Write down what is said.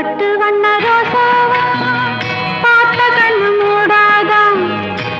பட்டு வண்ண ரோசாவா?